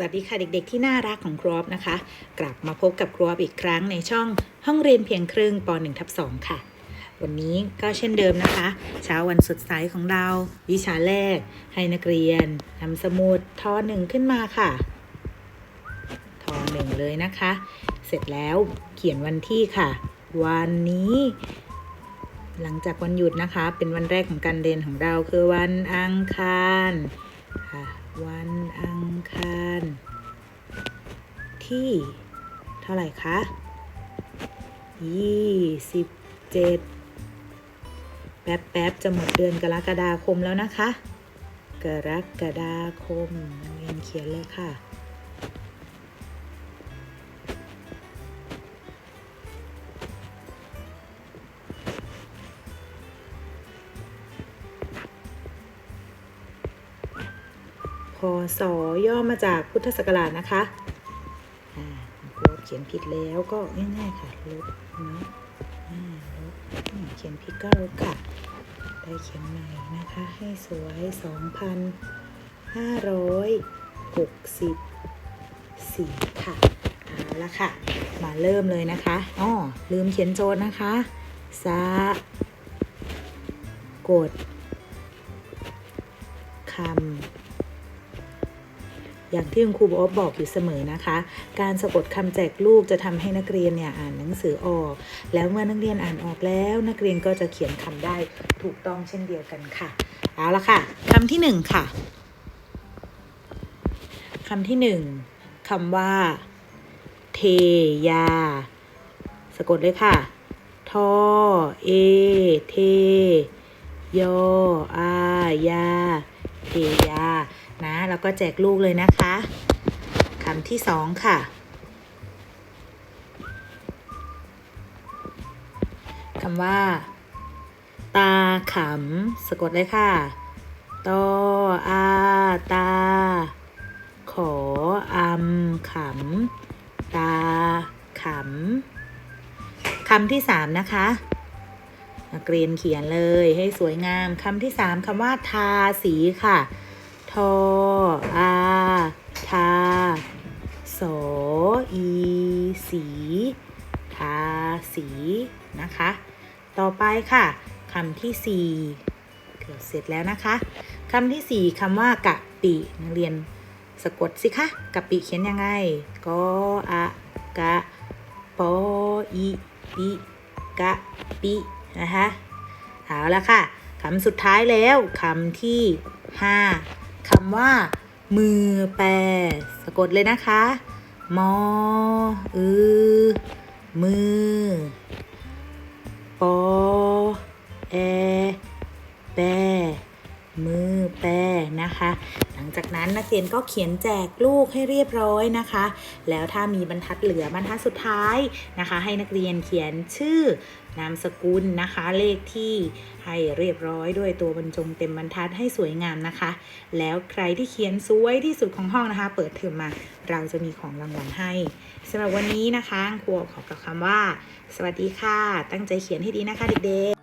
วัสดีค่ะเด็กๆที่น่ารักของครอบนะคะ กลับมาพบกับครอบอีกครั้งในช่องห้องเรียนเพียงครึ่งป .1 ทับ2ค่ะ วันนี้ก็เช่นเดิมนะคะ เช้าวันสดใสของเรา วิชาแรก ให้นักเรียนทำสมุดทอหนึ่งขึ้นมาค่ะทอหนึ่งเลยนะคะ เสร็จแล้วเขียนวันที่ค่ะ วันนี้ หลังจากวันหยุดนะคะ เป็นวันแรกของการเรียนของเราคือวันอังคารค่ะ วันอังคาร ที่ เท่าไหร่คะยี่สิบเจ็ดแป๊บแป๊บๆจะหมดเดือนกรกฎาคมแล้วนะคะ กรกฎาคมนักเรียนเขียนเลยค่ะ พศย่อมาจากพุทธศักราชนะคะอ่าลบเขียนผิดแล้วก็ง่ายๆค่ะลบเนาะลบเขียนผิดก็ลบค่ะ ได้เขียนใหม่นะคะ ให้สวย 2,564 ค่ะ เอาละค่ะ มาเริ่มเลยนะคะอ๋อลืมเขียนโจทย์นะคะสะกดคำ อย่างที่คุณครูบอสบอกอยู่เสมอนะคะ การสะกดคำแจกลูกจะทำให้นักเรียนเนี่ยอ่านหนังสือออก แล้วเมื่อนักเรียนอ่านออกแล้ว นักเรียนก็จะเขียนคำได้ถูกต้องเช่นเดียวกันค่ะเอาละค่ะคำที่หนึ่งค่ะคำที่หนึ่งคำว่า เทยา สะกดเลยค่ะทอเอ เท ยอ อา ยา เทยานะแล้วก็แจกลูกเลยนะคะคำที่สองค่ะ คำว่า ตาขำสะกดเลยค่ะตออาตา ขออำขำตาขำคำที่สามนะคะ นักเรียนเขียนเลยให้สวยงามคำที่สามคำว่าทาสีค่ะ ทออาทาสออีสีทาสีนะคะ ต่อไปค่ะคำที่สี่เกือบเสร็จแล้วนะคะคำที่สี่คำว่ากะปินักเรียนสะกดสิคะกะปิเขียนยังไงกออะกะปออีปิกะปิ นะคะเอาละค่ะคำสุดท้ายแล้วคำที่ห้าคำว่า มือแปรสะกดเลยนะคะ มอ อือ มือ ปอ แอ แปรมือแปรนะคะ จากนั้นนักเรียนก็เขียนแจกลูกให้เรียบร้อยนะคะ แล้วถ้ามีบรรทัดเหลือบรรทัดสุดท้ายนะคะ ให้นักเรียนเขียนชื่อนามสกุลนะคะ เลขที่ให้เรียบร้อยด้วยตัวบรรจงเต็มบรรทัดให้สวยงามนะคะ แล้วใครที่เขียนสวยที่สุดของห้องนะคะ เปิดเทอมมา เราจะมีของรางวัลให้สำหรับวันนี้นะคะครูขอกล่าวคำว่า สวัสดีค่ะ ตั้งใจเขียนให้ดีนะคะเด็กๆ